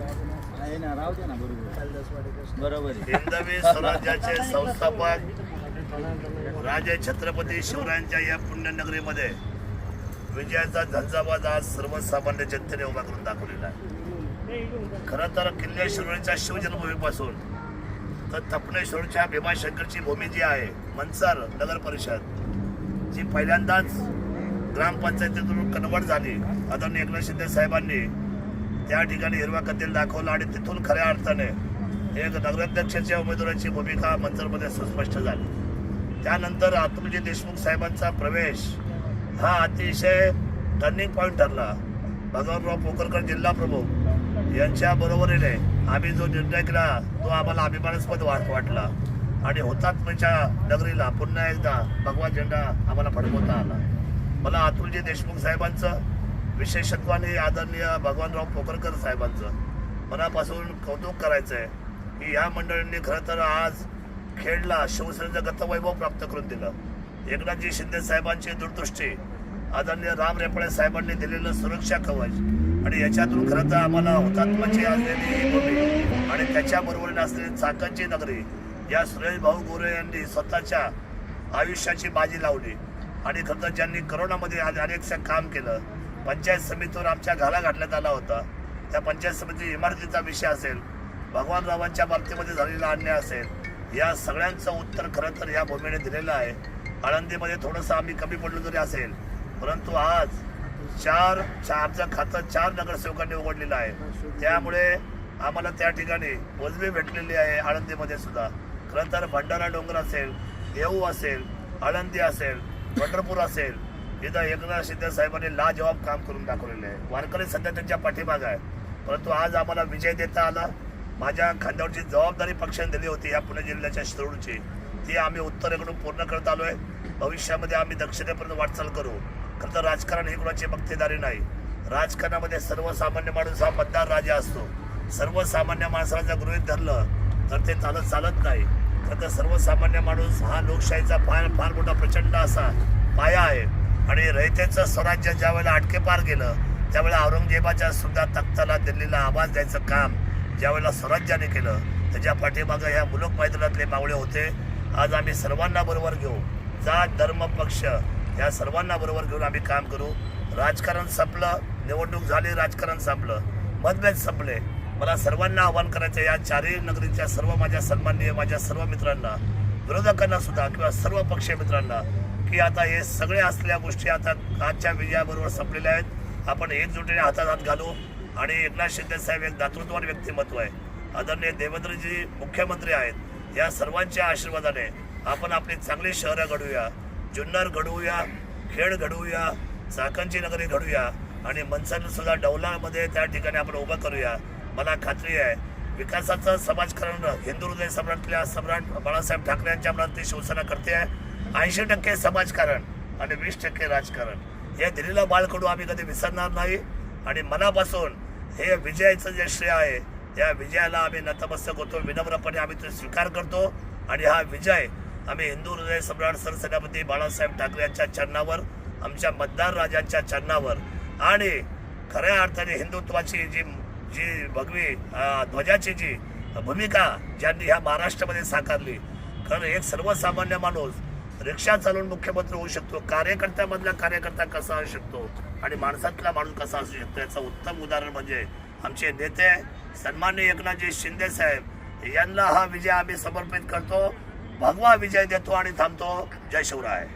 आहे ना राहू दे ना बरोबर. बरोबर हिंदवी स्वराज्याचे संस्थापक राजे छत्रपती शिवरायांच्या या पुण्यनगरीमध्ये विजयाचा झंझावाज आज सर्वसामान्य जनतेने उभा करून दाखवलेला आहे. खरं तर किल्ले शिवरायांच्या शिवजन्मभूमीपासून तर थपनेश्वरच्या भीमाशंकरची भूमी जी आहे मनसर नगर परिषद जी पहिल्यांदाच ग्रामपंचायतीतून कन्वर्ट झाली. आदरणीय एकनाथ शिंदे साहेबांनी त्या ठिकाणी हिरवा कंदील दाखवला आणि तिथून खऱ्या अर्थाने एक नगराध्यक्षाच्या उमेदवाराची भूमिका मंचरमध्ये सुस्पष्ट झाली. त्यानंतर अतुलजी देशमुख साहेबांचा प्रवेश हा अतिशय टर्निंग पॉईंट ठरला. भगवानराव पोकरकर जिल्हा प्रमुख यांच्या बरोबरीने आम्ही जो निर्णय केला तो आम्हाला अभिमानास्पद वाट वाटला आणि हुतात्म्याच्या नगरीला पुन्हा एकदा भगवा झेंडा आम्हाला फडकवता आला. मला अतुलजी देशमुख साहेबांचं विशेषत्वाने आदरणीय भगवानराव पोकरकर साहेबांचं मनापासून कौतुक करायचं आहे की या मंडळींनी खरं तर आज खेडला शिवसेनेचं गतवैभव प्राप्त करून दिलं. एकनाथजी शिंदे साहेबांची दूरदृष्टी आदरणीय राम रेपळे साहेबांनी दिलेलं सुरक्षा कवच आणि याच्यातून खरं तर आम्हाला हुतात्म्याची असलेली भूमी आणि त्याच्याबरोबरीने असलेली चाकणची नगरी या सुरेश भाऊ गोरे यांनी स्वतःच्या आयुष्याची बाजी लावली आणि खरं तर ज्यांनी करोनामध्ये आज अनेकशा काम केलं पंचायत समितीवर आमच्या घाला घातण्यात आला होता. त्या पंचायत समिती इमारतीचा विषय असेल भगवानरावांच्या बाबतीमध्ये झालेला अन्याय असेल या सगळ्यांचं उत्तर खरं तर या भूमीने दिलेलं आहे. आळंदीमध्ये थोडंसं आम्ही कमी पडलो तरी असेल परंतु आज चार आमचं खातं चार नगरसेवकांनी उघडलेलं आहे. त्यामुळे आम्हाला त्या ठिकाणी मोजवी भेटलेली आहे आळंदीमध्ये सुद्धा. खरं तर भंडारा डोंगर असेल देऊ असेल आळंदी असेल पंढरपूर असेल एकदा एकनाथ शिंदे साहेबांनी लाजवाब काम करून दाखवलेले आहे. वारकरी सध्या त्यांच्या पाठीमाग आहे. परंतु आज आम्हाला विजय देता आला. माझ्या खांद्यावरची जबाबदारी पक्षाने दिली होती या पुणे जिल्ह्याच्या शिरोडची. ती आम्ही उत्तरेकडून पूर्ण करत आलो आहे भविष्यामध्ये आम्ही दक्षिणेपर्यंत वाटचाल करू. खरं तर राजकारण ही कुणाची मक्तेदारी नाही. राजकारणामध्ये सर्वसामान्य माणूस हा मतदार राजा असतो. सर्वसामान्य माणसाला जर गृहित धरलं तर ते चालत चालत नाही. खरं तर सर्वसामान्य माणूस हा लोकशाहीचा फार फार मोठा प्रचंड असा पाया आहे. आणि रयतेचं स्वराज्य ज्या वेळेला अटके पार गेलं त्यावेळेला औरंगजेबाच्या सुद्धा तख्ताला दिल्लीला आवाज द्यायचं काम ज्यावेळेला स्वराज्याने केलं त्याच्या पाठीमागं ह्या मुलक मैदानातले मावळे होते आज आम्ही सर्वांना बरोबर घेऊ. जात धर्म पक्ष या सर्वांना बरोबर घेऊन आम्ही काम करू. राजकारण संपलं निवडणूक झाली राजकारण संपलं. मतभेद संपले. मला सर्वांना आव्हान करायचं या चारही नगरीच्या सर्व माझ्या सन्माननीय माझ्या सर्व मित्रांना विरोधकांना सुद्धा किंवा सर्व पक्षीय मित्रांना की आता हे सगळे असलेल्या गोष्टी आता आजच्या विजयाबरोबर संपलेल्या आहेत. आपण एकजुटीने हातात हात घालू आणि एकनाथ शिंदे साहेब एक दातृत्वान व्यक्तिमत्व आहे. आदरणीय देवेंद्रजी मुख्यमंत्री आहेत. या सर्वांच्या आशीर्वादाने आपण आपली चांगली शहरं घडवूया जुन्नर घडवूया खेड घडवूया चाकणची नगरी घडवूया आणि मनसनसुद्धा डौलामध्ये त्या ठिकाणी आपण उभं करूया. मला खात्री आहे विकासाचं समाजकारण हिंदू हृदय सम्राटल्या सम्राट बाळासाहेब ठाकरे यांच्या मनात शिवसेना करते आहे. ऐंशी टक्के समाजकारण आणि वीस टक्के राजकारण. हे दिलेलं बाळकडू आम्ही कधी विसरणार नाही आणि मनापासून हे विजयाचं जे श्रेय आहे त्या विजयाला आम्ही नतमस्तक होतो विनम्रपणे आम्ही तो स्वीकार करतो आणि हा विजय आम्ही हिंदू हृदय सम्राट सरसेनापती बाळासाहेब ठाकरे यांच्या चरणावर आमच्या मतदार राजांच्या चरणावर आणि खऱ्या अर्थाने हिंदुत्वाची जी जी भगवी ध्वजाची जी भूमिका ज्यांनी ह्या महाराष्ट्रामध्ये साकारली. कारण एक सर्वसामान्य माणूस रिक्षा चालवून मुख्यमंत्री होऊ शकतो कार्यकर्त्यामधला कार्यकर्ता कसा असू शकतो आणि माणसातला माणूस कसा असू शकतो याचं उत्तम उदाहरण म्हणजे आमचे नेते सन्मान्य एकनाथजी शिंदे साहेब यांना हा विजय आम्ही समर्पित करतो भगवा विजय देतो आणि थांबतो. जय शिवराय.